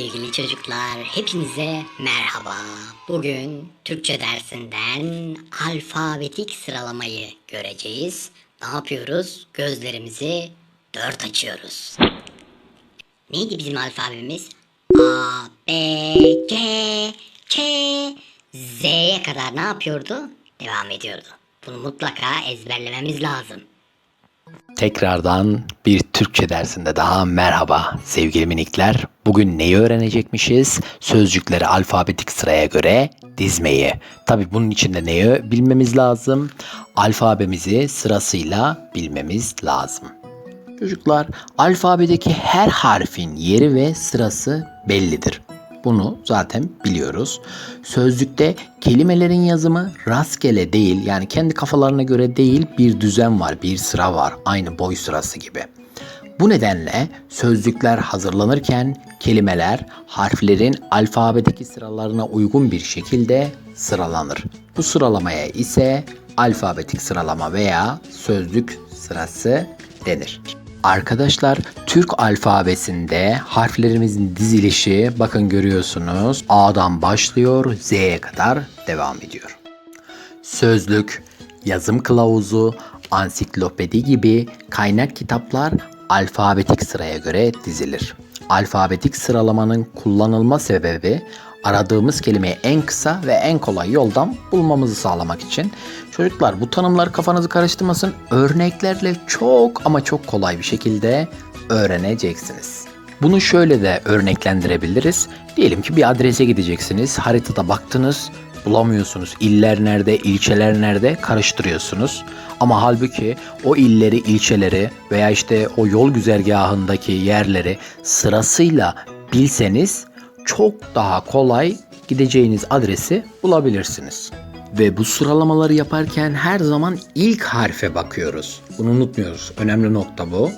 Sevgili çocuklar, hepinize merhaba. Bugün Türkçe dersinden alfabetik sıralamayı göreceğiz. Ne yapıyoruz? Gözlerimizi dört açıyoruz. Neydi bizim alfabemiz? A, B, C, K, Z'ye kadar ne yapıyordu? Devam ediyordu. Bunu mutlaka ezberlememiz lazım. Tekrardan bir Türkçe dersinde daha merhaba sevgili minikler. Bugün neyi öğrenecekmişiz? Sözcükleri alfabetik sıraya göre dizmeyi. Tabi bunun için de neyi bilmemiz lazım? Alfabemizi sırasıyla bilmemiz lazım. Çocuklar alfabedeki her harfin yeri ve sırası bellidir. Bunu zaten biliyoruz. Sözlükte kelimelerin yazımı rastgele değil yani kendi kafalarına göre değil bir düzen var, bir sıra var. Aynı boy sırası gibi. Bu nedenle sözlükler hazırlanırken kelimeler harflerin alfabedeki sıralarına uygun bir şekilde sıralanır. Bu sıralamaya ise alfabetik sıralama veya sözlük sırası denir. Arkadaşlar Türk alfabesinde harflerimizin dizilişi bakın görüyorsunuz A'dan başlıyor Z'ye kadar devam ediyor. Sözlük, yazım kılavuzu, ansiklopedi gibi kaynak kitaplar alfabetik sıraya göre dizilir. Alfabetik sıralamanın kullanılma sebebi aradığımız kelimeyi en kısa ve en kolay yoldan bulmamızı sağlamak için. Çocuklar bu tanımlar kafanızı karıştırmasın. Örneklerle çok ama çok kolay bir şekilde öğreneceksiniz. Bunu şöyle de örneklendirebiliriz. Diyelim ki bir adrese gideceksiniz. Haritada baktınız, bulamıyorsunuz. İller nerede, ilçeler nerede karıştırıyorsunuz. Ama halbuki o illeri, ilçeleri veya işte o yol güzergahındaki yerleri sırasıyla bilseniz çok daha kolay gideceğiniz adresi bulabilirsiniz. Ve bu sıralamaları yaparken her zaman ilk harfe bakıyoruz. Bunu unutmuyoruz. Önemli nokta bu.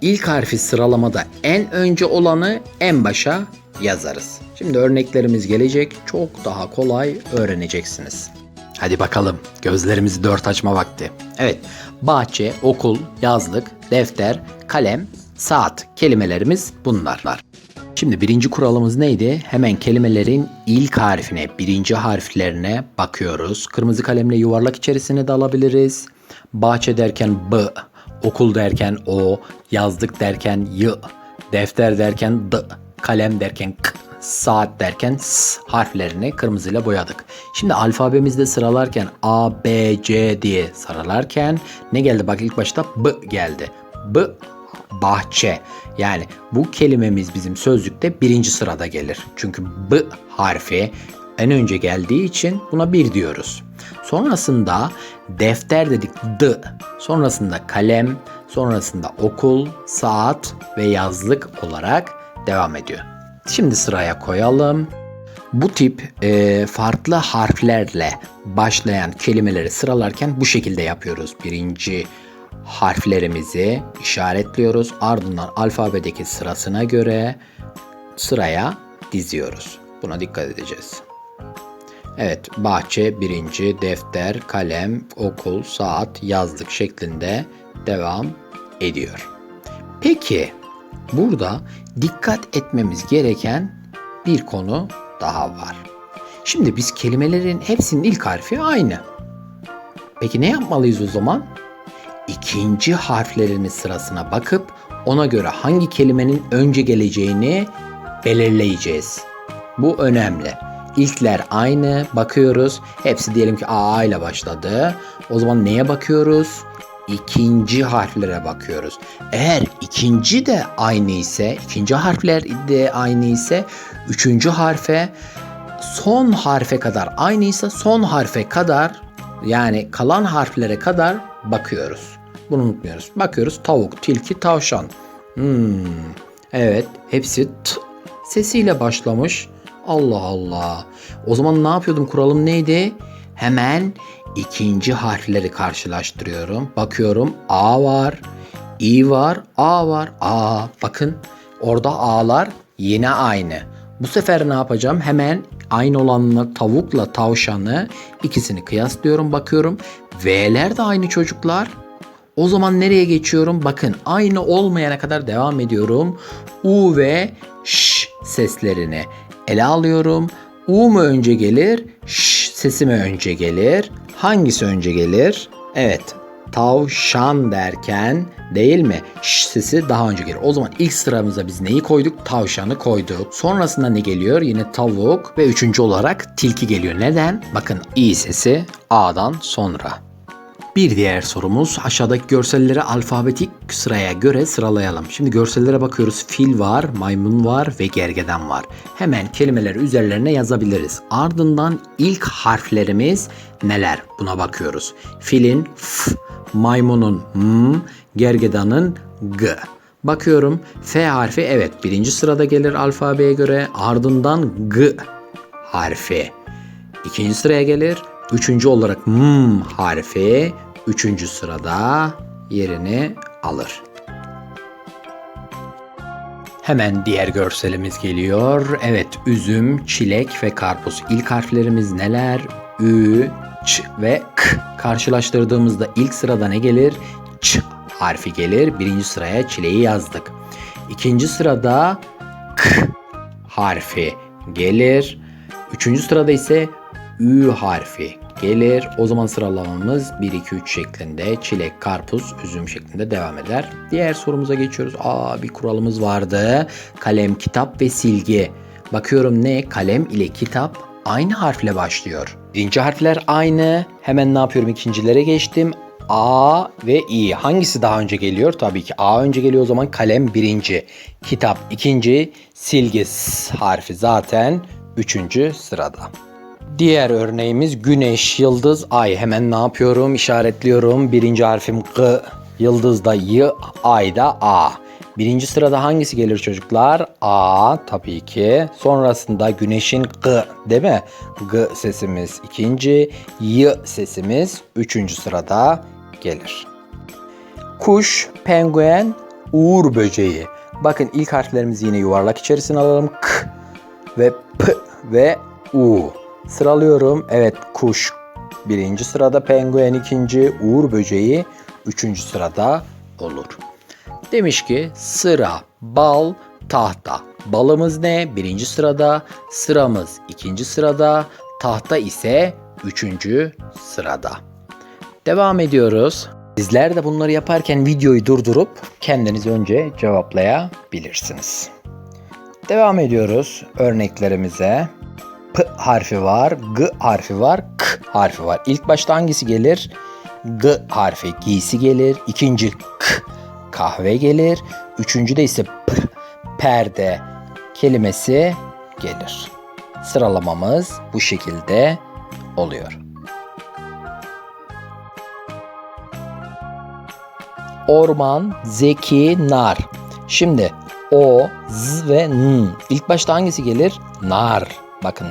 İlk harfi sıralamada en önce olanı en başa yazarız. Şimdi örneklerimiz gelecek. Çok daha kolay öğreneceksiniz. Hadi bakalım gözlerimizi dört açma vakti. Evet bahçe, okul, yazlık, defter, kalem, saat kelimelerimiz bunlarlar. Şimdi birinci kuralımız neydi? Hemen kelimelerin ilk harfine, birinci harflerine bakıyoruz. Kırmızı kalemle yuvarlak içerisine de alabiliriz. Bahçe derken B, okul derken O, yazlık derken Y, defter derken D, kalem derken K, saat derken S harflerini kırmızıyla boyadık. Şimdi alfabemizde sıralarken A, B, C diye sıralarken ne geldi? Bak ilk başta B geldi. B bahçe. Yani bu kelimemiz bizim sözlükte birinci sırada gelir. Çünkü B harfi en önce geldiği için buna bir diyoruz. Sonrasında defter dedik D. Sonrasında kalem, sonrasında okul, saat ve yazlık olarak devam ediyor. Şimdi sıraya koyalım. Bu tip e, farklı harflerle başlayan kelimeleri sıralarken bu şekilde yapıyoruz. Birinci harflerimizi işaretliyoruz. Ardından alfabedeki sırasına göre sıraya diziyoruz. Buna dikkat edeceğiz. Evet, bahçe birinci, defter, kalem, okul, saat, yazlık şeklinde devam ediyor. Peki, burada dikkat etmemiz gereken bir konu daha var. Şimdi biz kelimelerin hepsinin ilk harfi aynı. Peki ne yapmalıyız o zaman? İkinci harflerinin sırasına bakıp ona göre hangi kelimenin önce geleceğini belirleyeceğiz. Bu önemli. İlkler aynı bakıyoruz. Hepsi diyelim ki A ile başladı. O zaman neye bakıyoruz? İkinci harflere bakıyoruz. Eğer ikinci de aynı ise, ikinci harfler de aynı ise üçüncü harfe son harfe kadar aynıysa son harfe kadar yani kalan harflere kadar bakıyoruz. Bunu unutmuyoruz. Bakıyoruz tavuk, tilki, tavşan. Hmm. Evet, hepsi t sesiyle başlamış. Allah Allah. O zaman ne yapıyordum? Kuralım neydi? Hemen ikinci harfleri karşılaştırıyorum. Bakıyorum A var, İ var, A var. A bakın orada A'lar yine aynı. Bu sefer ne yapacağım? Hemen aynı olanla tavukla tavşanı ikisini kıyaslıyorum bakıyorum. V'ler de aynı çocuklar. O zaman nereye geçiyorum? Bakın aynı olmayana kadar devam ediyorum. U ve Ş seslerini ele alıyorum. U mu önce gelir? Ş sesi mi önce gelir? Hangisi önce gelir? Evet. Tavşan derken değil mi? Ş sesi daha önce gelir. O zaman ilk sıramıza biz neyi koyduk? Tavşanı koyduk. Sonrasında ne geliyor? Yine tavuk ve üçüncü olarak tilki geliyor. Neden? Bakın i sesi A'dan sonra. Bir diğer sorumuz aşağıdaki görselleri alfabetik sıraya göre sıralayalım. Şimdi görsellere bakıyoruz. Fil var, maymun var ve gergedan var. Hemen kelimeleri üzerlerine yazabiliriz. Ardından ilk harflerimiz neler? Buna bakıyoruz. Filin f, maymunun m, gergedanın g. Bakıyorum F harfi evet birinci sırada gelir alfabeye göre. Ardından g harfi. İkinci sıraya gelir. Üçüncü olarak m harfi üçüncü sırada yerini alır. Hemen diğer görselimiz geliyor. Evet, üzüm, çilek ve karpuz. İlk harflerimiz neler? Ü, Ç ve K. Karşılaştırdığımızda ilk sırada ne gelir? Ç harfi gelir. Birinci sıraya çileği yazdık. İkinci sırada K harfi gelir. Üçüncü sırada ise Ü harfi gelir. O zaman sıralamamız 1, 2, 3 şeklinde çilek, karpuz, üzüm şeklinde devam eder. Diğer sorumuza geçiyoruz. Aa bir kuralımız vardı. Kalem, kitap ve silgi. Bakıyorum ne? Kalem ile kitap aynı harfle başlıyor. Birinci harfler aynı. Hemen ne yapıyorum? İkincilere geçtim. A ve İ. Hangisi daha önce geliyor? Tabii ki A önce geliyor o zaman kalem birinci. Kitap ikinci. Silgi harfi zaten üçüncü sırada. Diğer örneğimiz güneş, yıldız, ay. Hemen ne yapıyorum? İşaretliyorum. Birinci harfim G, yıldızda Y, ayda A. Birinci sırada hangisi gelir çocuklar? A tabii ki. Sonrasında güneşin G değil mi? G sesimiz ikinci. Y sesimiz üçüncü sırada gelir. Kuş, penguen, uğur böceği. Bakın ilk harflerimizi yine yuvarlak içerisine alalım. K ve P ve U. Sıralıyorum. Evet kuş birinci sırada, penguen ikinci, uğur böceği üçüncü sırada olur. Demiş ki sıra, bal, tahta. Balımız ne? Birinci sırada, sıramız ikinci sırada, tahta ise üçüncü sırada. Devam ediyoruz. Sizler de bunları yaparken videoyu durdurup kendiniz önce cevaplayabilirsiniz. Devam ediyoruz örneklerimize. P harfi var, G harfi var, K harfi var. İlk başta hangisi gelir? G harfi giysi gelir. İkinci K kahve gelir. Üçüncü de ise P perde kelimesi gelir. Sıralamamız bu şekilde oluyor. Orman, zeki, nar. Şimdi o, z ve n. İlk başta hangisi gelir? Nar. Bakın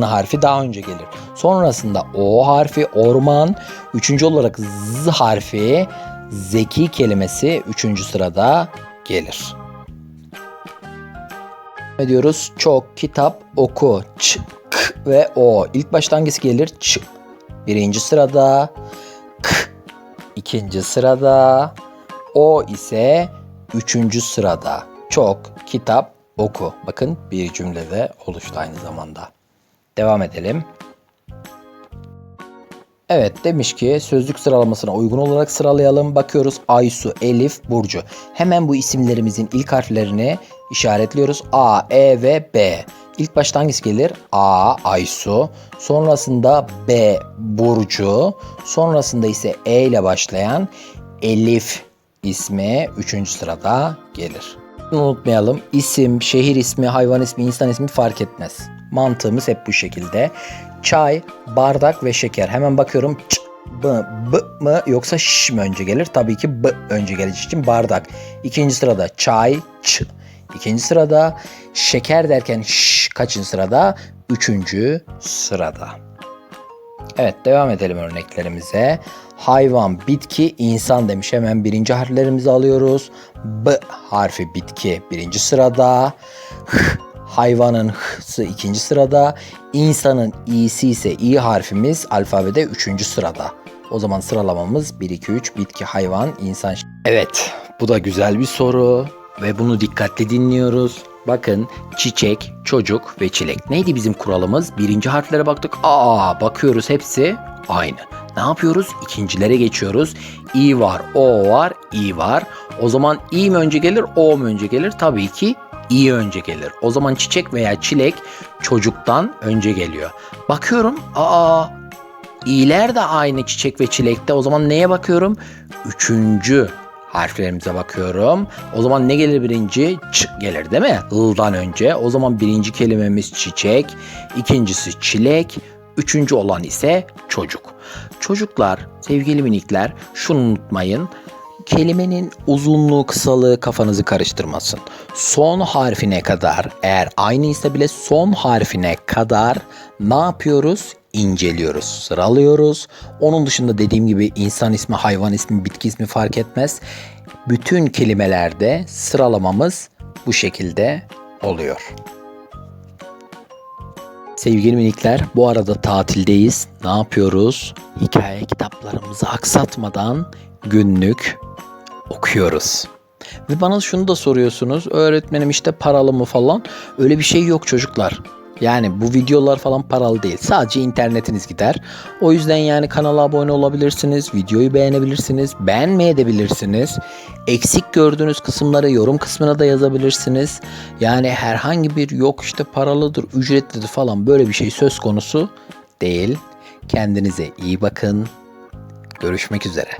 n harfi daha önce gelir. Sonrasında o harfi orman. Üçüncü olarak z harfi zeki kelimesi üçüncü sırada gelir. Ne diyoruz? Çok, kitap, oku, ç, k ve o. İlk başta hangisi gelir? Ç. Birinci sırada. K. ikinci sırada. O ise üçüncü sırada. Çok, kitap, oku. Bakın bir cümlede oluştu aynı zamanda. Devam edelim. Evet demiş ki sözlük sıralamasına uygun olarak sıralayalım. Bakıyoruz Aysu, Elif, Burcu. Hemen bu isimlerimizin ilk harflerini işaretliyoruz. A, E ve B. İlk başta hangisi gelir? A, Aysu. Sonrasında B, Burcu. Sonrasında ise E ile başlayan Elif ismi 3. sırada gelir. Bunu unutmayalım. İsim, şehir ismi, hayvan ismi, insan ismi fark etmez. Mantığımız hep bu şekilde. Çay, bardak ve şeker. Hemen bakıyorum. Ç, b, b mı yoksa ş mi önce gelir? Tabii ki b önce geleceği için bardak. İkinci sırada çay, ç. İkinci sırada şeker derken ş kaçıncı sırada? Üçüncü sırada. Evet devam edelim örneklerimize. Hayvan, bitki, insan demiş. Hemen birinci harflerimizi alıyoruz. B harfi bitki birinci sırada. H, hayvanın h'sı ikinci sırada. İnsanın i'si ise i harfimiz alfabede üçüncü sırada. O zaman sıralamamız 1, 2, 3 bitki, hayvan, insan. Evet bu da güzel bir soru ve bunu dikkatli dinliyoruz. Bakın çiçek, çocuk ve çilek. Neydi bizim kuralımız? Birinci harflere baktık. Aa bakıyoruz hepsi aynı. Ne yapıyoruz? İkincilere geçiyoruz. İ var, O var, İ var. O zaman İ mi önce gelir, O mu önce gelir? Tabii ki İ önce gelir. O zaman çiçek veya çilek çocuktan önce geliyor. Bakıyorum. Aa İ'ler de aynı çiçek ve çilekte. O zaman neye bakıyorum? Üçüncü harflerimize bakıyorum. O zaman ne gelir birinci? Ç gelir değil mi? I'dan önce. O zaman birinci kelimemiz çiçek. ikincisi çilek. Üçüncü olan ise çocuk. Çocuklar, sevgili minikler şunu unutmayın. Kelimenin uzunluğu kısalığı kafanızı karıştırmasın. Son harfine kadar eğer aynıysa bile son harfine kadar ne yapıyoruz? İnceliyoruz, sıralıyoruz. Onun dışında dediğim gibi insan ismi, hayvan ismi, bitki ismi fark etmez. Bütün kelimelerde sıralamamız bu şekilde oluyor. Sevgili minikler bu arada tatildeyiz. Ne yapıyoruz? Hikaye kitaplarımızı aksatmadan günlük okuyoruz. Ve bana şunu da soruyorsunuz. Öğretmenim işte paralı mı falan. Öyle bir şey yok çocuklar. Yani bu videolar falan paralı değil. Sadece internetiniz gider. O yüzden yani kanala abone olabilirsiniz. Videoyu beğenebilirsiniz. Beğenmeyebilirsiniz. Eksik gördüğünüz kısımları yorum kısmına da yazabilirsiniz. Yani herhangi bir yok işte paralıdır, ücretlidir falan böyle bir şey söz konusu değil. Kendinize iyi bakın. Görüşmek üzere.